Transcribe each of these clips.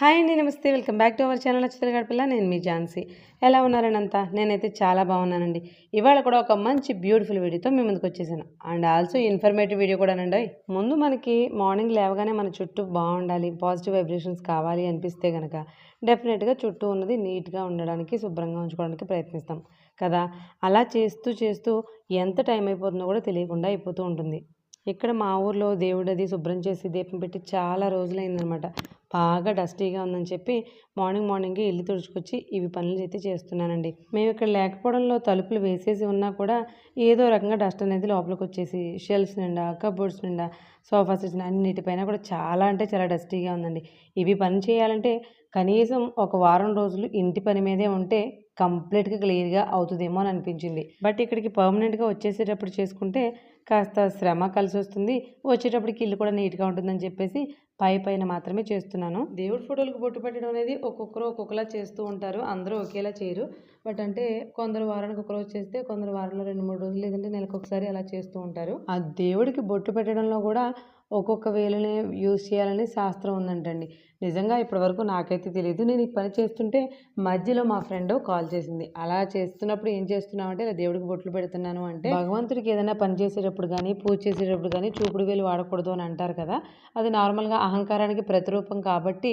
Hi అండి నమస్తే. Welcome back to our channel నచ్చుతుంది గడపల్ల. నేను మీ ఝాన్సీ. ఎలా ఉన్నారని అంతా? నేనైతే చాలా బాగున్నానండి. ఇవాళ కూడా ఒక మంచి బ్యూటిఫుల్ వీడియోతో మీ ముందుకు వచ్చేసాను. అండ్ ఆల్సో ఇన్ఫర్మేటివ్ వీడియో కూడానండి ముందు మనకి మార్నింగ్ లేవగానే మన చుట్టూ బాగుండాలి పాజిటివ్ వైబ్రేషన్స్ కావాలి అనిపిస్తే కనుక డెఫినెట్గా చుట్టూ ఉన్నది నీట్గా ఉండడానికి శుభ్రంగా ఉంచుకోవడానికి ప్రయత్నిస్తాం కదా. అలా చేస్తూ చేస్తూ ఎంత టైం అయిపోతుందో కూడా తెలియకుండా అయిపోతూ ఉంటుంది. ఇక్కడ మా ఊర్లో దేవుడది శుభ్రం చేసి దీపం పెట్టి చాలా రోజులైందనమాట. బాగా డస్టీగా ఉందని చెప్పి మార్నింగ్ మార్నింగే ఇల్లు తుడుచుకొచ్చి ఇవి పనులు అయితే చేస్తున్నానండి. మేము ఇక్కడ లేకపోవడంలో తలుపులు వేసేసి ఉన్నా కూడా ఏదో రకంగా డస్ట్ అనేది లోపలికి వచ్చేసి షెల్ఫ్స్ నిండా కబోర్డ్స్ నిండా సోఫా సెట్స్ అన్నిటిపైన కూడా చాలా అంటే చాలా డస్టీగా ఉందండి. ఇవి పని చేయాలంటే కనీసం ఒక వారం రోజులు ఇంటి పని మీదే ఉంటే కంప్లీట్గా క్లియర్గా అవుతుందేమో అని అనిపించింది. బట్ ఇక్కడికి పర్మనెంట్గా వచ్చేసేటప్పుడు చేసుకుంటే కాస్త శ్రమ కలిసి వస్తుంది వచ్చేటప్పటికి ఇల్లు కూడా నీట్గా ఉంటుందని చెప్పేసి పై పైన మాత్రమే చేస్తున్నాను. దేవుడి ఫోటోలకు బొట్టు పెట్టడం అనేది ఒక్కొక్కరు ఒక్కొక్కలా చేస్తూ ఉంటారు. అందరూ ఒకేలా చేయరు. బట్ అంటే కొందరు వారానికి ఒక రోజు చేస్తే కొందరు వారంలో రెండు మూడు రోజులు లేదంటే నెలకు ఒకసారి అలా చేస్తూ ఉంటారు. ఆ దేవుడికి బొట్టు పెట్టడంలో కూడా ఒక్కొక్క వేలునే యూజ్ చేయాలని శాస్త్రం ఉందంటండి. నిజంగా ఇప్పటివరకు నాకైతే తెలియదు నేను ఈ పని చేస్తుంటే మధ్యలో మా ఫ్రెండ్ కాల్ చేసింది. అలా చేస్తున్నప్పుడు ఏం చేస్తున్నావు అంటే ఇలా దేవుడికి బొట్లు పెడుతున్నాను అంటే భగవంతుడికి ఏదైనా పని చేసేటప్పుడు కానీ పూజ చేసేటప్పుడు కానీ చూపుడు వేలు వాడకూడదు అని అంటారు కదా. అది నార్మల్గా అహంకారానికి ప్రతిరూపం కాబట్టి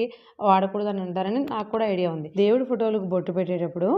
వాడకూడదు అని అంటారని నాకు కూడా ఐడియా ఉంది. దేవుడి ఫోటోలకు బొట్టు పెట్టేటప్పుడు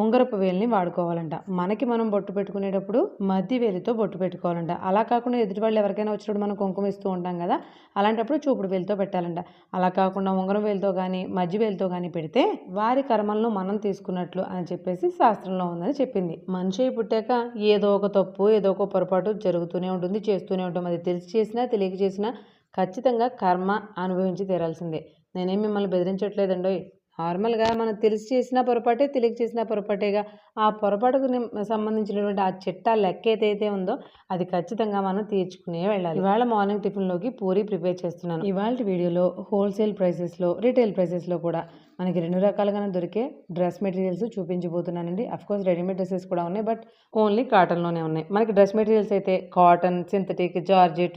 ఉంగరపు వేలిని వాడుకోవాలంట. మనకి మనం బొట్టు పెట్టుకునేటప్పుడు మధ్య వేలితో బొట్టు పెట్టుకోవాలంట. అలా కాకుండా ఎదుటి వాళ్ళు ఎవరికైనా వచ్చినప్పుడు మనం కుంకుమ ఇస్తూ ఉంటాం కదా అలాంటప్పుడు చూపుడు వేలితో పెట్టాలంట. అలా కాకుండా ఉంగరం వేలితో కానీ మధ్య వేలితో కానీ పెడితే వారి కర్మలను మనం తీసుకున్నట్లు అని చెప్పేసి శాస్త్రంలో ఉందని చెప్పింది. మనిషి పుట్టాక ఏదో ఒక తప్పు ఏదో ఒక పొరపాటు జరుగుతూనే ఉంటుంది చేస్తూనే ఉంటాం. అది తెలిసి చేసినా తెలియక చేసినా ఖచ్చితంగా కర్మ అనుభవించి తీరాల్సిందే. నేనేం మిమ్మల్ని బెదిరించట్లేదండో నార్మల్గా మనం తెలిసి చేసిన పొరపాటే తెలియక చేసిన పొరపాటేగా ఆ పొరపాటుకు సంబంధించినటువంటి ఆ చిట్టా లెక్క ఏదైతే ఉందో అది ఖచ్చితంగా మనం తీర్చుకునే వెళ్ళాలి. ఇవాళ మార్నింగ్ టిఫిన్లోకి పూరి ప్రిపేర్ చేస్తున్నాను. ఇవాళ వీడియోలో హోల్సేల్ ప్రైసెస్లో రీటైల్ ప్రైసెస్లో కూడా మనకి రెండు రకాలుగానే దొరికే డ్రెస్ మెటీరియల్స్ చూపించబోతున్నానండి. కోర్స్ రెడీమేడ్ డ్రెస్సెస్ కూడా ఉన్నాయి బట్ ఓన్లీ కాటన్లోనే ఉన్నాయి. మనకి డ్రెస్ మెటీరియల్స్ అయితే cotton synthetic georgette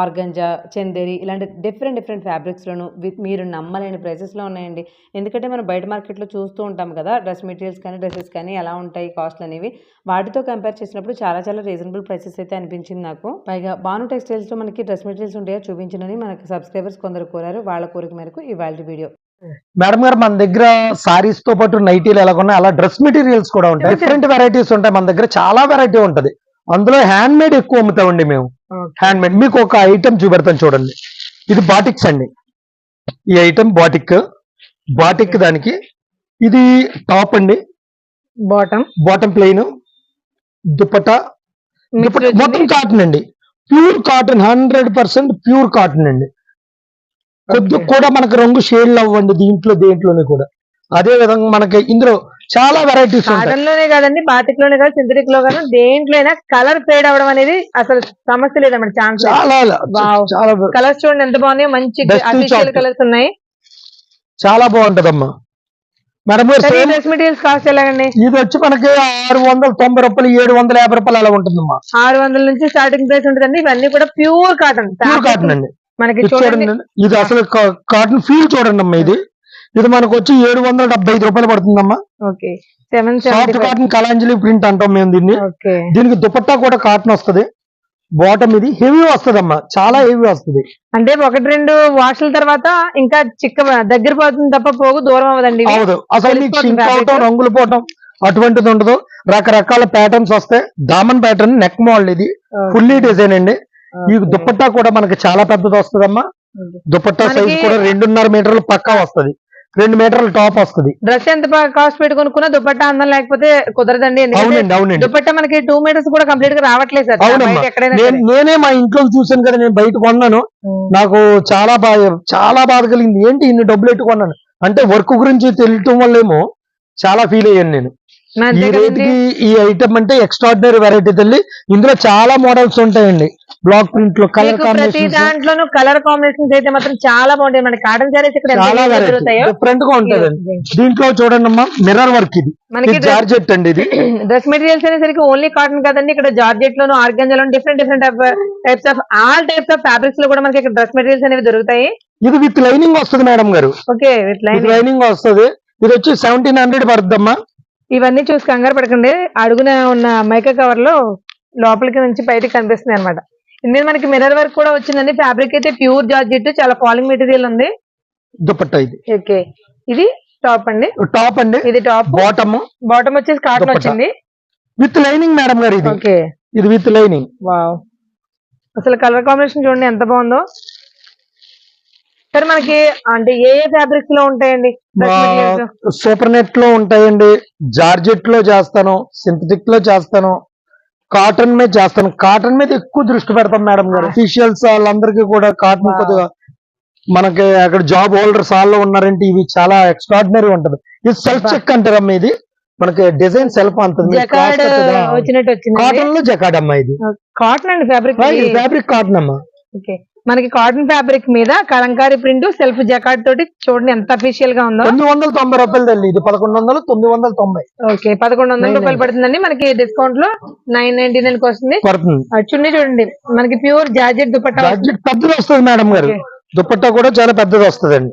organza Chanderi ఇలాంటి డిఫరెంట్ డిఫరెంట్ ఫ్యాబ్రిక్స్లోను విత్ మీరు నమ్మలేని ప్రైసెస్లో ఉన్నాయండి. ఎందుకంటే మనం బయట మార్కెట్లో చూస్తూ ఉంటాం కదా డ్రెస్ మెటీరియల్స్ కానీ డ్రెస్సెస్ కానీ ఎలా ఉంటాయి కాస్ట్లు అనేవి. వాటితో కంపేర్ చేసినప్పుడు చాలా చాలా రీజనబుల్ ప్రైసెస్ అయితే అనిపించింది నాకు. పైగా బాను టెక్స్టైల్స్లో మనకి డ్రెస్ మెటీరియల్స్ ఉంటాయో చూపించనని మనకి సబ్స్క్రైబర్స్ కొందరు కోరారు. వాళ్ళ కోరిక మేరకు ఇవాళ వీడియో. మేడం గారు మన దగ్గర సారీస్తో పాటు నైటీలు ఎలా ఉన్నాయి. అలా డ్రెస్ మెటీరియల్స్ కూడా ఉంటాయి. డిఫరెంట్ వెరైటీస్ ఉంటాయి. మన దగ్గర చాలా వెరైటీ ఉంటది. అందులో హ్యాండ్ మేడ్ ఎక్కువ అమ్ముతామండి మేము. హ్యాండ్ మేడ్ మీకు ఒక ఐటమ్ చూపెడతాను చూడండి. ఇది బాటిక్స్ అండి. ఈ ఐటమ్ బాటిక్ బాటిక్ దానికి ఇది టాప్ అండి. Bottom bottom plain dupatta. మొత్తం కాటన్ అండి. Pure cotton hundred percent pure cotton అండి. కొద్ది కూడా మనకు రంగు షేడ్లు అవ్వండి దీంట్లో దేంట్లోనే కూడా. అదే విధంగా మనకి ఇందులో చాలా వెరైటీస్ ఉంటాయి. కాటన్లోనే కాదండి బాటిక్లోనే కాదు సింథటిక్లో కాదు దేంట్లో అయినా కలర్ ఫేడ్ అవడం అనేది అసలు సమస్య లేదన్నమాట ఛాన్స్ చాలా కలర్స్ చూడండి ఎంత బాగున్నాయి మంచి అఫీషియల్. కలర్స్ ఉన్నాయి. చాలా బాగుంటదమ్మా. మేడం మెటీరియల్స్ కాస్ట్ ఎలాగండి? ఇది వచ్చి మనకి ఆరు వందల తొంభై రూపాయలు ఏడు వందల యాభై రూపాయలు అలా ఉంటుందమ్మా. ఆరు వందల నుంచి స్టార్టింగ్ ప్రైస్ ఉంటుందండి ఇవన్నీ కూడా ప్యూర్ కాటన్ ప్యూర్ కాటన్ అండి. మనకి చూడండి. ఇది అసలు కాటన్ ఫీల్ చూడండి అమ్మా ఇది. ఇది మనకు వచ్చి ఏడు వందల డెబ్బై ఐదు రూపాయలు పడుతుందమ్మా. సాఫ్ట్ కాటన్ కలాంజలి ప్రింట్ అంటాం మేము దీన్ని. దీనికి దుపట్టా కూడా కాటన్ వస్తది. బాటమ్ ఇది. హెవీ వస్తదమ్మా. చాలా హెవీ వస్తది. అంటే ఒకటి రెండు వాష్ల తర్వాత ఇంకా చిక్క దగ్గర పోతుంది తప్ప పోగు దూరం అవ్వదండి. అవదు. అసలు. అవటం రంగులు పోవటం అటువంటిది ఉండదు. రకరకాల ప్యాటర్న్స్ వస్తాయి. దామన్ ప్యాటర్న్ నెక్ మోడల్ ఇది. ఫుల్లీ డిజైన్ అండి. ఈ. దుపట్టా కూడా మనకి చాలా పెద్దది వస్తుందమ్మా. దుపట్టా సైజ్ కూడా రెండున్నర మీటర్లు పక్కా వస్తది. రెండు మీటర్ల టాప్ వస్తది. డ్రెస్ ఎంత కాస్ట్ పెట్టుకున్నా దుపట్టా అందం లేకపోతే కుదరదండి. ఎందుకంటే అవునండి అవునండి. దుపట్టా మనకి టూ మీటర్స్ కూడా కంప్లీట్గా రావట్లేదు సార్. నేను మా ఇంట్లో చూసాను కదా నేను బయట కొన్నాను. నాకు చాలా బాగా చాలా బాధ కలిగింది. ఏంటి ఇన్ని డబ్బులు పెట్టుకున్నాను అంటే వర్క్ గురించి తెలియటం వల్లేమో చాలా ఫీల్ అయ్యాను నేను. ఈ దగ్గర రేట్కి ఈ ఐటమ్ అంటే ఎక్స్ట్రాడినరీ వెరైటీ తల్లి. ఇందులో చాలా మోడల్స్ ఉంటాయండి. బ్లాక్ ప్రింట్లో కలర్ ప్రతి కాంబినేషన్ దాంట్లోనూ కలర్ కాంబినేషన్స్ అయితే మాత్రం చాలా బాగుంటాయి. మన కాటన్ సారీస్ ఇక్కడ చాలా డిఫరెంట్గా ఉంటదండి దీంట్లో చూడండి అమ్మా మిర్రర్ వర్క్ ఇది. మనకి జార్జెట్ అండి ఇది. డ్రెస్ మెటీరియల్స్ అనేసరికి ఓన్లీ కాటన్ కాదండి. ఇక్కడ జార్జెట్ లోను organza loan different different types of all types of ఫ్యాబ్రిక్స్లో కూడా మనకి ఇక్కడ డ్రెస్ మెటీరియల్స్ అనేవి దొరుకుతాయి. ఇది విత్ లైనింగ్ వస్తుంది మేడం గారు. Okay with line with lining వస్తుంది. ఇది వచ్చి సెవెంటీన్ హండ్రెడ్ పడుద్దమ్మా ఇవన్నీ చూసి కంగారు పడకండి. అడుగున ఉన్న మైకా కవర్లో లోపలికి నుంచి బయటకి కనిపిస్తుంది అనమాట ఇందులో మనకి మిర్రర్ వర్క్ కూడా వచ్చిందండి. ఫ్యాబ్రిక్ అయితే ప్యూర్ జార్జెట్ చాలా ఫాలింగ్ మెటీరియల్ ఉంది. దుపట్టా ఇది. ఓకే. ఇది టాప్ అండి. టాప్ అండి. ఇది టాప్ బాటమ్ బాటమ్ వచ్చేసి కాటన్. వచ్చింది. విత్ లైనింగ్ మేడం గారు ఇది. ఓకే. ఇది విత్ లైనింగ్ వావ్ అసలు కలర్ కాంబినేషన్ చూడండి ఎంత బాగుందో. సరే మనకి అంటే ఏ ఏ ఫ్యాబ్రిక్స్లో ఉంటాయండి? సూపర్ నెట్లో ఉంటాయండి. జార్జెట్లో చేస్తాను సింథటిక్లో చేస్తాను కాటన్ మీద చేస్తాను. కాటన్ మీద ఎక్కువ దృష్టి పెడతాం మేడం గారు. అఫీషియల్స్ వాళ్ళందరికీ కూడా కాటన్. కొద్దిగా మనకి అక్కడ జాబ్ హోల్డర్స్ వాళ్ళు ఉన్నారంటే ఇవి చాలా ఎక్స్ట్రాడినరీ ఉంటది. ఇది సెల్ఫ్. చెక్ అంటారు అమ్మ ఇది. మనకి డిజైన్ సెల్ఫ్ వచ్చింది కాటన్లో జకాడ్ అమ్మ ఇది. కాటన్ అండి ఫ్యాబ్రిక్ ఫ్యాబ్రిక్ కాటన్ అమ్మ. మనకి కాటన్ ఫ్యాబ్రిక్ మీద కలంకారీ ప్రింట్ సెల్ఫ్ జకార్డ్ తోటి చూడండి ఎంత అఫీషియల్గా ఉందో. తొమ్మిది వందల తొంభై రూపాయలు తల్లి ఇది పదకొండు వందలు తొమ్మిది వందల తొంభై. ఓకే పదకొండు వందల 999. రూపాయలు పడుతుందండి. మనకి డిస్కౌంట్లో నైన్ నైన్టీ నైన్కి వస్తుంది చున్నీ చూడండి. మనకి ప్యూర్ జార్జెట్ దుపట్టా జార్జెట్ పెద్దది వస్తుంది మేడం గారు. దుపట్టా కూడా చాలా పెద్దది వస్తుందండి.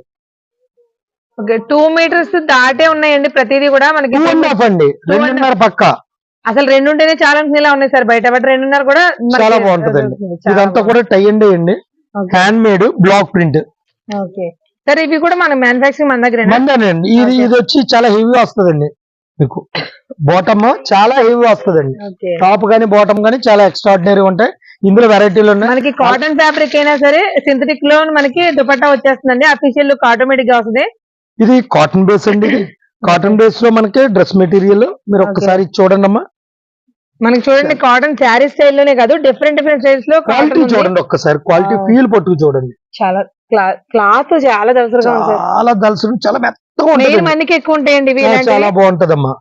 ఓకే టూ మీటర్స్ దాటే ఉన్నాయండి. ప్రతిదీ కూడా మనకి అండ్. రెండున్నర పక్క. అసలు రెండు ఉంటేనే చాలా ఇలా ఉన్నాయి సార్. బయట బట్ రెండున్నర కూడా చాలా బాగుంటదండి. ఇదంతా కూడా tie and. Handmade block print okay సరే ఇవి కూడా మన మ్యానుఫాక్చరింగ్ మన దగ్గర మందేనండి ఇది. ఇది వచ్చి చాలా హెవీ వస్తుందండి. మీకు బాటమ్ చాలా హెవీ వస్తుందండి. టాప్ గానీ బాటమ్ గానీ చాలా ఎక్స్ట్రాడినరీ ఉంటాయి. ఇందులో వెరైటీలు ఉన్నాయి. మనకి కాటన్ ఫ్యాబ్రిక్ అయినా సరే సింథటిక్లో మనకి దుపట్టా వచ్చేస్తుందండి. అఫీషియల్ లుక్ ఆటోమేటిక్గా వస్తుంది. ఇది కాటన్ బేస్ అండి. కాటన్ బేస్లో మనకి డ్రెస్ మెటీరియల్ మీరు ఒక్కసారి చూడండి అమ్మా మనకి చూడండి కాటన్ శారీ స్టైల్లోనే కాదు డిఫరెంట్ డిఫరెంట్ స్టైల్స్లో క్వాలిటీ చూడండి ఒక్కసారి క్వాలిటీ. ఫీల్ పట్టుకు చూడండి. చాలా క్లాత్ చాలా దసరగా ఉంది సార్. చాలా దలసరి చాలా మెత్తగా ఉంటుంది మందికి ఎక్కువ ఉంటాయండి చాలా బాగుంటదమ్మా.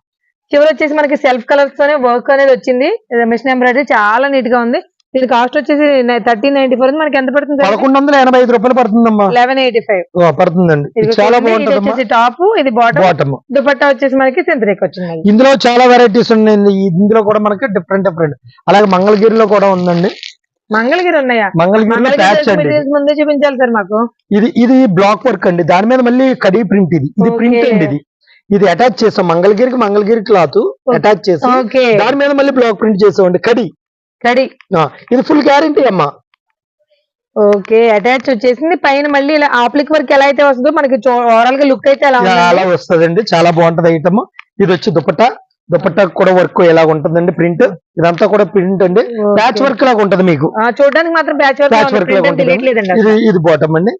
చివరి వచ్చేసి మనకి సెల్ఫ్ కలర్స్ తోనే వర్క్ అనేది వచ్చింది. మిషన్ ఎంబ్రాయిడరీ చాలా నీట్గా ఉంది. దీని కాస్ట్ వచ్చేసి థర్టీన్ నైన్టీ ఫోర్ మనకి ఎంత పడుతుంది పదకొండు వందల ఎనభై ఐదు రూపాయలు పడుతుందమ్మా. Eleven eighty five. పడుతుందండి. చాలా వచ్చేసి టాప్ ఇది బాటమ్ బాటమ్ దుపట్టా వచ్చేసి మనకి సింథటిక్ వచ్చింది ఇందులో చాలా వెరైటీస్ ఉన్నాయండి ఇందులో కూడా మనకి డిఫరెంట్ డిఫరెంట్ అలాగే మంగళగిరిలో కూడా ఉందండి. మంగళగిరి ఉన్నాయా? మెటీరియల్స్ ముందే చూపించాలి సార్ మాకు. ఇది ఇది బ్లాక్ వర్క్ అండి. దాని మీద మళ్ళీ కడీ ప్రింట్ ఇది. ఇది. ప్రింట్ అండి ఇది. ఇది అటాచ్ చేసాం. మంగళగిరికి మంగళగిరి క్లాత్ అటాచ్ చేసి దాని మీద మళ్ళీ బ్లాక్ ప్రింట్ చేసామండి. కడి. రెడీ ఆ, ఇది ఫుల్ గ్యారంటీ అమ్మా. ఓకే అటాచ్ వచ్చేసింది. పైన మళ్ళీ ఇలా ఆప్లిక్ వర్క్ ఎలా అయితే వస్తుందో మనకి ఓవరాల్గా లుక్ అయితే అలా వస్తదండి. చాలా బాగుంటది ఐటమ్ ఇది వచ్చి దుపట్టా. దుపట్టా కూడా వర్క్ ఎలా ఉంటుందండి? ప్రింట్ ఇదంతా కూడా ప్రింట్ అండి. ప్యాచ్ వర్క్ లాగా ఉంటది మీకు. చూడడానికి మాత్రం ప్యాచ్ ప్యాచ్ వర్క్ ఇది ఇది బాటమ్ అండి.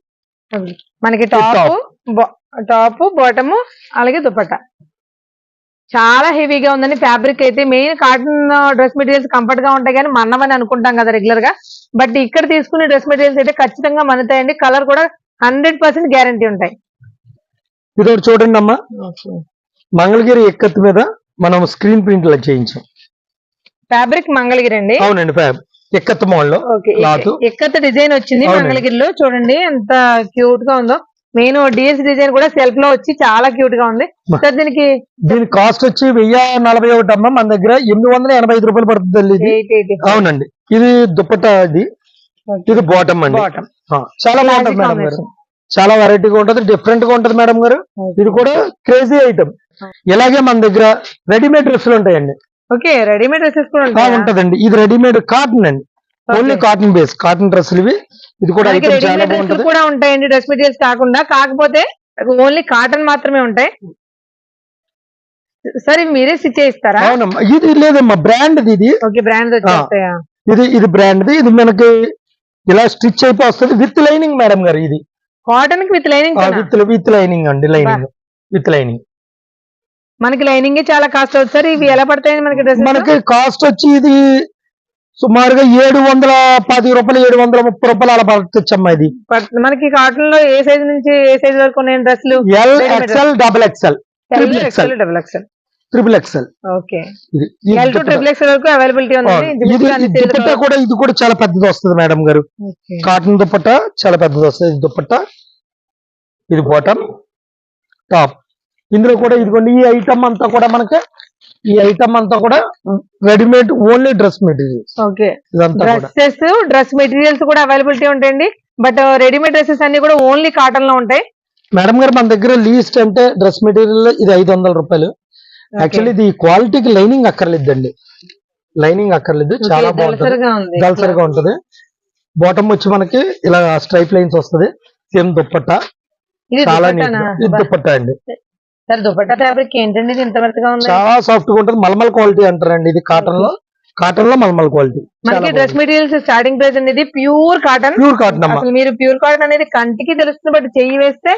మనకి. టాప్ టాప్ బాటమ్ అలాగే దుపట్టా. చాలా హెవీగా ఉందండి ఫ్యాబ్రిక్ అయితే. మెయిన్ కాటన్ డ్రెస్ మెటీరియల్స్ కంఫర్ట్గా ఉంటాయి కానీ మన్నమని అనుకుంటాం కదా రెగ్యులర్గా. బట్ ఇక్కడ తీసుకునే డ్రెస్ మెటీరియల్స్ అయితే ఖచ్చితంగా మన్నుతాయండి. కలర్ కూడా హండ్రెడ్ పర్సెంట్ గ్యారంటీ ఉంటాయి. ఇది ఒకటి చూడండి అమ్మా. మంగళగిరి ఎక్కత్ మీద మనం స్క్రీన్ ప్రింట్ లా చేయించాం. ఫ్యాబ్రిక్ మంగళగిరి అండి. అవునండి fab ikat model. Ikat design వచ్చింది. మంగళగిరిలో. చూడండి ఎంత క్యూట్గా ఉందో. మెయిన్ డిఎస్ డిజైన్ కూడా సెల్ఫ్లో వచ్చి చాలా క్యూట్గా ఉంది. సార్ దీనికి దీని కాస్ట్ వచ్చి వెయ్యి నలభై ఒకటి అమ్మ మన దగ్గర ఎనిమిది వందల ఎనభై ఐదు రూపాయలు పడుతుంది అవునండి. ఇది దుప్పట్టా ఇది. ఇది బాటమ్ అండి. చాలా బాగుంటది మేడం గారు. చాలా వెరైటీగా ఉంటది డిఫరెంట్గా ఉంటది మేడం గారు. ఇది కూడా క్రేజీ ఐటమ్ ఇలాగే మన దగ్గర రెడీమేడ్ డ్రెస్సులు ఉంటాయండి. ఓకే రెడీమేడ్ డ్రెస్సెస్ కూడా ఉంటదండి. ఇది రెడీమేడ్ కాటన్ అండి. ఓన్లీ కాటన్ బేస్ కాటన్ డ్రెస్సులు ఇవి. ఇది కూడా డ్రెస్సులు కూడా ఉంటాయండి డ్రెస్ మెటీరియల్స్ కాకుండా. కాకపోతే ఓన్లీ కాటన్ మాత్రమే ఉంటాయి. సరే మీరే స్టిచ్ చేయిస్తారా? అవునమ్మా ఇది లేదమ్మా బ్రాండ్ ఇది. ఓకే బ్రాండ్ ఇది ఇది బ్రాండ్ ఇది మనకి ఇలా స్టిచ్ అయిపోయి వస్తుంది. విత్ లైనింగ్ మేడం గారు ఇది. కాటన్కి with lining with with lining అండి లైనింగ్. With lining. మనకి లైనింగ్ చాలా కాస్ట్ అవుతుంది. సార్ ఇవి ఎలా పడతాయండి మనకి మనకి కాస్ట్ వచ్చి ఇది సుమారుగా ఏడు వందల పది రూపాయలు ఏడు వందల ముప్పై రూపాయలు అలా పడుతుందమ్మా ఇది. మనకి కాటన్లో ఏ సైజ్ నుంచి ఏ సైజ్ వరకు ఉన్నాయి డ్రెస్సులు? L. XL double XL Triple XL. Double XL triple XL okay L to. Triple XL వరకు అవైలబిలిటీ ఉంది దుపట్టా కూడా ఇది కూడా చాలా పెద్దది వస్తుంది మేడం గారు. కాటన్ దుపట్టా చాలా పెద్దది వస్తుంది. ఇది దుపట్టా ఇది బాటమ్ టాప్ ఇందులో కూడా ఇదిగోండి ఈ ఐటమ్ అంతా కూడా మనకి ఈ ఐటమ్ అంతా కూడా readymade only dress materials okay dresses dress materials కూడా అవైలబిలిటీ ఉంటాయండి. బట్ రెడీమేడ్ డ్రెస్సెస్ అన్ని కూడా ఓన్లీ కాటన్లో ఉంటాయి. మేడం గారు మన దగ్గర లీస్ట్ అంటే డ్రెస్ మెటీరియల్ ఇది ఐదు వందల రూపాయలు. యాక్చువల్లీ ఇది క్వాలిటీకి లైనింగ్ అక్కర్లేదండి. లైనింగ్ అక్కర్లేదు. చాలా బాగుంటుంది. దళసరిగా ఉంటది. బాటమ్ వచ్చి మనకి ఇలా స్ట్రైప్ లైన్స్ వస్తది. సేమ్ దుప్పట్ట. చాలా దుప్పట్ట అండి. సార్ దుపట్టా ఫ్యాబ్రిక్ ఏంటండి? ఇది ఇంత మెత్తగా ఉంది చాలా సాఫ్ట్గా ఉంటుంది. మల్మల్ క్వాలిటీ అంటారండి ఇది కాటన్లో. కాటన్లో మల్మల్ క్వాలిటీ మనకి డ్రెస్ మెటీరియల్స్ స్టార్టింగ్ ప్రైస్ అనేది ప్యూర్ కాటన్ ప్యూర్ కాటన్ అసలు మీరు ప్యూర్ కాటన్ అనేది కంటికి తెలుస్తుంది బట్ చెయ్యి వేస్తే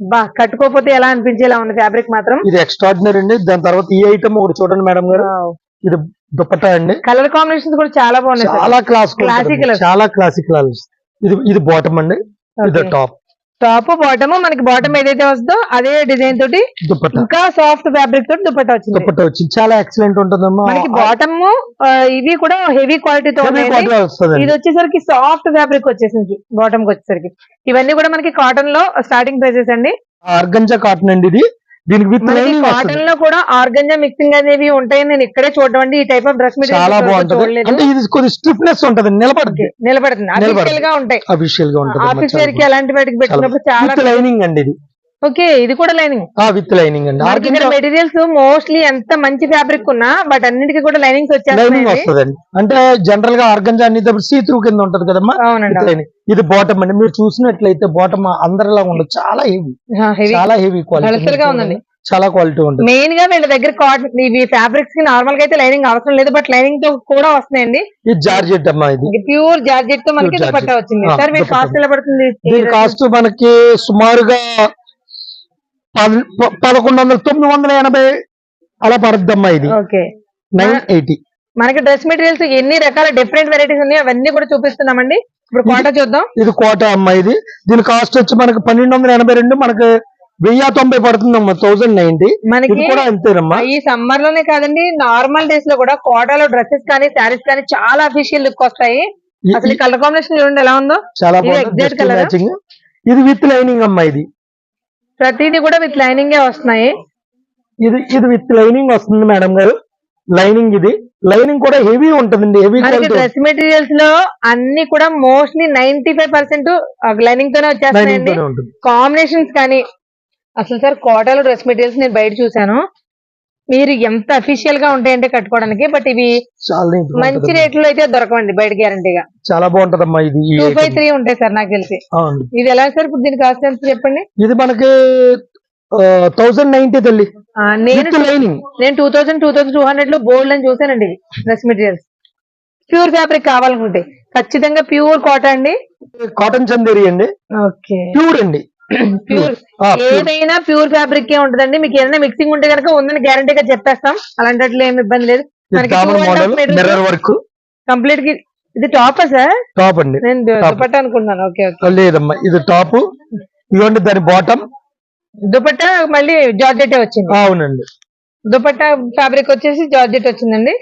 బా కట్టుకోకపోతే ఎలా అనిపించేలా ఉంది ఫ్యాబ్రిక్ మాత్రం. ఇది ఎక్స్ట్రాడినరీ అండి. దాని తర్వాత ఈ ఐటమ్ ఒకటి చూడండి మేడం గారు. ఇది దుప్పట్ట అండి. కలర్ కాంబినేషన్స్ కూడా చాలా బాగున్నాయి చాలా క్లాస్ Classic colours. చాలా క్లాసిక్ ఇది ఇది బాటమ్ అండి. ఇది టాప్ టాప్ బాటమ్ మనకి బాటమ్ ఏదైతే వస్తుందో అదే డిజైన్ తోటి దుప్పట్ట ఇంకా సాఫ్ట్ ఫ్యాబ్రిక్ తోటి దుపట్టా వచ్చింది. దుప్పట్ట వచ్చింది. చాలా ఎక్సలెంట్ ఉంటుందమ్మా. మనకి బాటమ్ ఇవి కూడా హెవీ ఉన్నాయండి వస్తుంది ఇది వచ్చేసరికి సాఫ్ట్ ఫ్యాబ్రిక్ వచ్చేసింది. బాటమ్కి వచ్చేసరికి. ఇవన్నీ కూడా మనకి కాటన్లో స్టార్టింగ్ ప్రైసెస్ అండి. ఆర్గంజా కాటన్ అండి ఇది. దీనికి కాటన్లో కూడా ఆర్గంజా మిక్సింగ్ అనేవి ఉంటాయని నేను ఇక్కడే చూడడం ఈ టైప్ ఆఫ్ డ్రెస్ చాలా బాగుంటది. అంటే ఇది కొద్ది స్టిఫ్నెస్ ఉంటది నిలబడుతుంది. నిలబడుతుంది. అఫీషియల్గా ఉంటాయి. అఫీషియల్గా ఆఫీస్ వేర్కి ఉంటది అలాంటి వాటికి పెట్టినప్పుడు చాలా లైనింగ్ అండి ఇది. ఓకే ఇది కూడా లైనింగ్. విత్ లైనింగ్ అండి. మెటీరియల్స్ మోస్ట్లీ ఎంత మంచి ఫ్యాబ్రిక్ ఉన్నా బట్ అన్నిటికీ కూడా లైనింగ్స్ లైనింగ్ వచ్చేస్తాయి వస్తుందండి. అంటే జనరల్గా ఆర్గంజా అన్ని సీ త్రూ కింద ఉంటది కదమ్మా? అవునండి. ఇది బాటమ్ అండి. మీరు చూసినట్లయితే బాటమ్ అందరిలా ఉండదు. చాలా హెవీ చాలా హెవీ క్వాలిటీ ఉందండి. చాలా క్వాలిటీ ఉంటుంది. మెయిన్గా వీళ్ళ దగ్గర కాటన్ ఇవి ఫ్యాబ్రిక్స్కి నార్మల్గా అయితే లైనింగ్ అవసరం లేదు బట్ లైనింగ్తో కూడా వస్తున్నాయండి. ఇది జార్జెట్ అమ్మా ఇది. ప్యూర్ జార్జెట్తో మనకి దుపట్టా. వచ్చింది. సార్ మీకు. కాస్ట్ ఎలా పడుతుంది? దీని కాస్ట్ మనకి సుమారుగా పదకొండు వందల తొమ్మిది వందల ఎనభై అలా పడుద్దమ్మా ఇది. ఓకే. Nine eighty. మనకి డ్రెస్ మెటీరియల్స్ ఎన్ని రకాల డిఫరెంట్ వెరైటీస్ ఉన్నాయో అవన్నీ కూడా చూపిస్తున్నామండి. ఇప్పుడు కోట చూద్దాం. ఇది కోట అమ్మా ఇది. దీని కాస్ట్ వచ్చి మనకి పన్నెండు వందల ఎనభై రెండు మనకి వెయ్యి తొంభై పడుతుందమ్మా థౌసండ్ నైన్టీ. మనకి కూడా అంతేనమ్మా. ఈ సమ్మర్లోనే కాదండి నార్మల్ డేస్లో కూడా కోటాలో డ్రెస్సెస్ కానీ శారీస్ కానీ చాలా అఫీషియల్ లుక్ వస్తాయి. అసలు కలర్ కాంబినేషన్ చూడండి ఎలా ఉందో. చాలా బాగుంది. ఇది విత్ లైనింగ్ అమ్మా ఇది. ప్రతిదీ కూడా విత్ లైనింగ్ వస్తున్నాయి. ఇది ఇది విత్ లైనింగ్ వస్తుంది మేడం గారు. లైనింగ్ ఇది. లైనింగ్ కూడా హెవీ ఉంటుందండి. హెవీ డ్రెస్ మెటీరియల్స్లో అన్ని కూడా mostly ninety five percent lining తోనే ఉంటుంది. కాంబినేషన్స్ కానీ. అసలు సార్ కోటాలో డ్రెస్ మెటీరియల్స్ నేను బయట చూసాను మీరు ఎంత అఫీషియల్గా ఉంటాయంటే కట్టుకోవడానికి బట్ ఇవి మంచి ఉంటదమ్మా. రేట్లో అయితే దొరకవండి బయట గ్యారంటీగా చాలా బాగుంటదమ్మా ఇది టూ ఫైవ్. త్రీ ఉంటాయి సార్ నాకు తెలిసి. ఇది ఎలా సార్? ఇప్పుడు దీని కాస్ట్ ఎంత చెప్పండి? ఇది మనకి థౌసండ్ నైన్టీ తల్లి. నేను two thousand two thousand two హండ్రెడ్లో బోల్డ్ అని చూసానండి డ్రెస్ మెటీరియల్స్ ప్యూర్ ఫ్యాబ్రిక్ కావాలనుకుంటే. ఖచ్చితంగా ప్యూర్ కాటన్ అండి. కాటన్ చందేరి అండి. ఓకే ప్యూర్ అండి. ప్యూర్. ఏదైనా ప్యూర్ ఫ్యాబ్రిక్ ఏ ఉంటదండి. మీకు ఏదైనా మిక్సింగ్ ఉంటే కనుక ఉందని గ్యారంటీగా చెప్పేస్తాం. అలాంటి ఏమి ఇబ్బంది లేదు. కంప్లీట్కి ఇది టాపా సార్? టాప్ అండి. నేను. Dupatta okay okay. లేదమ్మా. ఇది టాప్ ఇవ్వండి దాని బాటమ్ దుపట్టా మళ్ళీ జార్జెట్ వచ్చింది. అవునండి. దుపట్టా ఫ్యాబ్రిక్ వచ్చేసి జార్జెట్ వచ్చిందండి.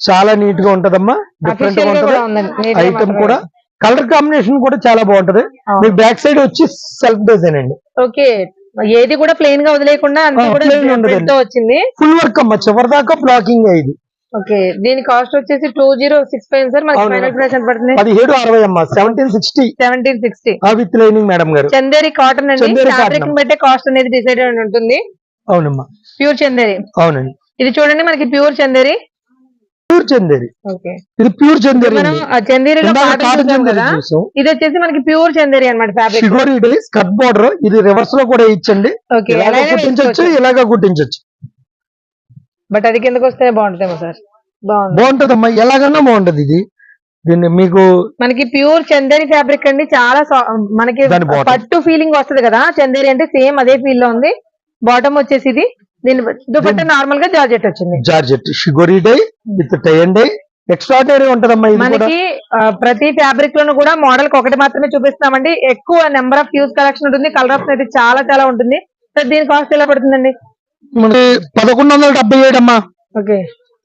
చాలా నీట్గా ఉంటదమ్మా. డిఫరెంట్గా గా ఉంటది. గా ఐటమ్. కూడా. కలర్ కాంబినేషన్ కూడా చాలా బాగుంటది. మీకు బ్యాక్ సైడ్ వచ్చి సెల్ఫ్ డిజైన్ అండి. ఓకే. ఏది కూడా ప్లెయిన్గా వదిలేయకుండా అంతా ఆ, కూడా plain print ఉండదండి. తో వచ్చింది. ఫుల్ వర్క్ అమ్మా చివరి దాకా బ్లాకింగ్ ఇది. ఓకే. దీని కాస్ట్ వచ్చేసి two zero six five sir. మనకి. ఫైనల్ ప్రైస్ ఎంత పడుతుంది. పదిహేడు అరవై అమ్మా seventeen sixty seventeen sixty with lining madam గారు. చందేరి కాటన్ అండి. ఫ్యాబ్రిక్. బట్టే కాస్ట్ అనేది డిసైడ్ ఉంటుంది. అవునమ్మా. ప్యూర్ చందేరి. అవునండి. ఇది చూడండి మనకి pure Chanderi. Pure Chanderi. Okay. ఇది ప్యూర్ చందేరి ఇది వచ్చేసి మనకి ప్యూర్ చందేరి అన్నమాట ఫ్యాబ్రిక్ స్కర్ట్ బోర్డర్ ఇది రివర్స్లో కూడా ఇచ్చండి. కుట్టించవచ్చు ఇలాగా కుట్టించవచ్చు బట్ అది కిందకి వస్తే బాగుంటుందేమో సార్. బాగుంటదమ్మా ఎలాగన్నా బాగుంటది ఇది. దీన్ని మీకు మనకి ప్యూర్ చందేరి ఫ్యాబ్రిక్ అండి చాలా మనకి. పట్టు ఫీలింగ్ వస్తుంది కదా చందేరి అంటే సేమ్ అదే ఫీల్లో ఉంది. బాటమ్ వచ్చేసి ఇది. దీని దుపట్టా నార్మల్గా జార్జెట్ వచ్చింది. Georgette shibori dye with tie and dye. Extraordinary ఉంటదమ్మా మనకి ప్రతి ఫ్యాబ్రిక్ లోను కూడా మోడల్ ఒకటి మాత్రమే చూపిస్తున్నామండి. ఎక్కువ నెంబర్ ఆఫ్ ఫ్యూజ్ కలెక్షన్ ఉంటుంది. కలర్ ఆప్షన్ అయితే చాలా చాలా ఉంటుంది. దీని కాస్ట్ ఎలా పడుతుందండి? పదకొండు వందల డెబ్బై ఏడు అమ్మా ఓకే.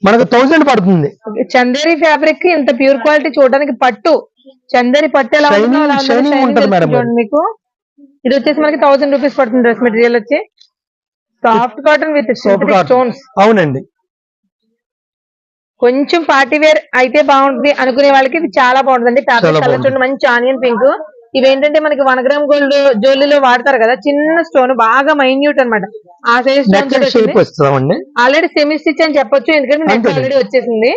మనకి థౌసండ్ పడుతుంది. చందేరి ఫ్యాబ్రిక్కి ఇంత ప్యూర్ క్వాలిటీ చూడడానికి పట్టు. చందేరి పట్టు ఎలా ఉంటుందో మీకు. ఇది వచ్చేసి మనకి థౌసండ్ రూపీస్ పడుతుంది డ్రెస్ మెటీరియల్ వచ్చి. Soft cotton with. స్టోన్స్. అవునండి. కొంచెం పార్టీ వేర్ అయితే బాగుంటుంది అనుకునే వాళ్ళకి ఇది చాలా బాగుంటుంది ఫ్యాబ్రిక్ కలర్. చూడండి మంచి ఆనియన్ పింక్ ఇవి ఏంటంటే మనకి వన్ గ్రామ్ గోల్డ్ జ్యువెలరీలో వాడతారు కదా చిన్న స్టోన్ బాగా మైన్యూట్ అన్నమాట. ఆ సైజ్ ఆల్రెడీ సెమీ స్టిచ్ అని చెప్పొచ్చు ఎందుకంటే. ఆల్రెడీ వచ్చేసింది.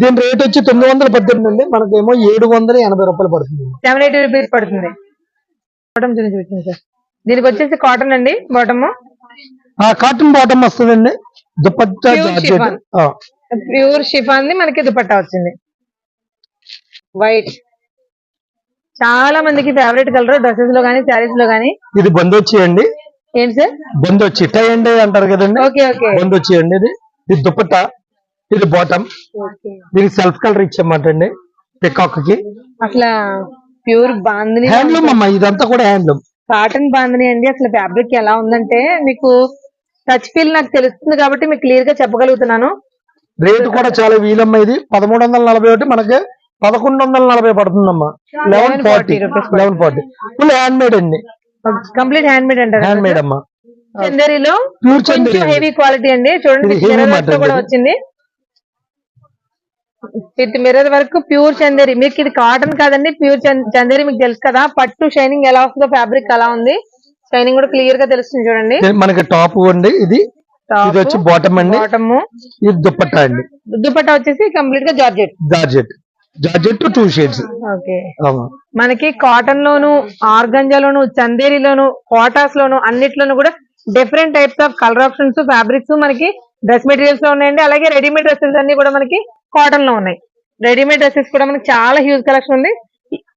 దీని రేట్ వచ్చి తొమ్మిది వందల పద్దెనిమిది అండి. మనకేమో ఏడు వందల ఎనభై రూపాయలు పడుతుంది. సెవెన్ ఎయిటీ రూపీస్ పడుతుంది. బాటమ్ చూపించండి సార్. దీనికి వచ్చేసి కాటన్ అండి బాటమ్ కాటన్ బాటమ్ వస్తుందండి. దుపట్టా. ప్యూర్ షిఫాన్ మనకి దుపట్టా వచ్చింది. వైట్ చాలా మందికి ఫేవరెట్ కలర్ డ్రెస్సెస్లో గానీ శారీస్లో గానీ. ఇది బందొచ్చి అండి. ఏంటి సార్? బందొచ్చి టై అండి అంటారు కదండి. Okay okay. బందొచ్చి అండి ఇది. ఇది దుపట్టా. ఇది బాటమ్ దీనికి సెల్ఫ్ కలర్ ఇచ్చామాట అండి. పికాక్కి. అసలు ప్యూర్ బాందిని హ్యాండ్లూమ్ అమ్మా ఇదంతా కూడా హ్యాండ్లూమ్ కాటన్ బాందిని అండి. అసలు ఫ్యాబ్రిక్ ఎలా ఉందంటే మీకు టచ్ ఫీల్ నాకు తెలుస్తుంది కాబట్టి మీకు క్లియర్గా చెప్పగలుగుతున్నాను. రేటు కూడా చాలా వీలమ్మ ఇది. పదమూడు వందల నలభై ఒకటి మనకి పదకొండు వందల నలభై పడుతుందమ్మా. Eleven forty eleven forty full handmade అండి. కంప్లీట్ హ్యాండ్ మేడ్ అంటారు హ్యాండ్ మేడ్ అమ్మా. చందేరిలో ప్యూర్ కొంచెం చందేరి హెవీ క్వాలిటీ అండి. చూడండి కూడా. వచ్చింది. With mirror work pure Chanderi మీకు ఇది కాటన్ కాదండి ప్యూర్ చందేరి మీకు తెలుసు కదా. పట్టు షైనింగ్ ఎలా వస్తుందో ఫ్యాబ్రిక్ అలా ఉంది. షైనింగ్ కూడా క్లియర్గా తెలుస్తుంది చూడండి. మనకి టాప్ అండి ఇది. ఇది వచ్చి బాటమ్ అండి. బాటమ్. ఇది దుపట్టా అండి. దుపట్టా వచ్చేసి కంప్లీట్గా georgette. Georgette. Georgette two shades. Okay. మనకి కాటన్ లోను ఆర్గంజాలోను చందేరిలోను కోటాస్ లోను అన్నిట్లోనూ కూడా different types of colour options fabrics మనకి డ్రెస్ మెటీరియల్స్లో ఉన్నాయండి. అలాగే రెడీమేడ్ డ్రెస్సెస్ అన్ని కూడా మనకి కాటన్లో ఉన్నాయి. రెడీమేడ్ డ్రెస్సెస్ కూడా మనకి చాలా హ్యూజ్ కలెక్షన్ ఉంది.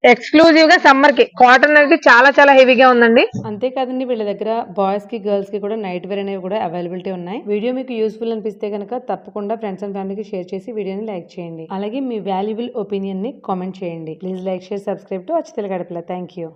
ఎక్స్క్లూజివ్గా సమ్మర్కి. కాటన్ అనేది చాలా చాలా హెవీగా ఉందండి. అంతేకాదండి వీళ్ళ దగ్గర బాయ్స్కి గర్ల్స్కి కూడా నైట్ వేర్ అనేవి కూడా అవైలబిలిటీ ఉన్నాయి. వీడియో మీకు యూస్ఫుల్ అనిపిస్తే కనుక తప్పకుండా ఫ్రెండ్స్ అండ్ ఫ్యామిలీకి షేర్ చేసి వీడియోని లైక్ చేయండి. అలాగే మీ వాల్యుబుల్ ఒపీనియన్ని కామెంట్ చేయండి. Please like share subscribe to Telugu Gadapala thank you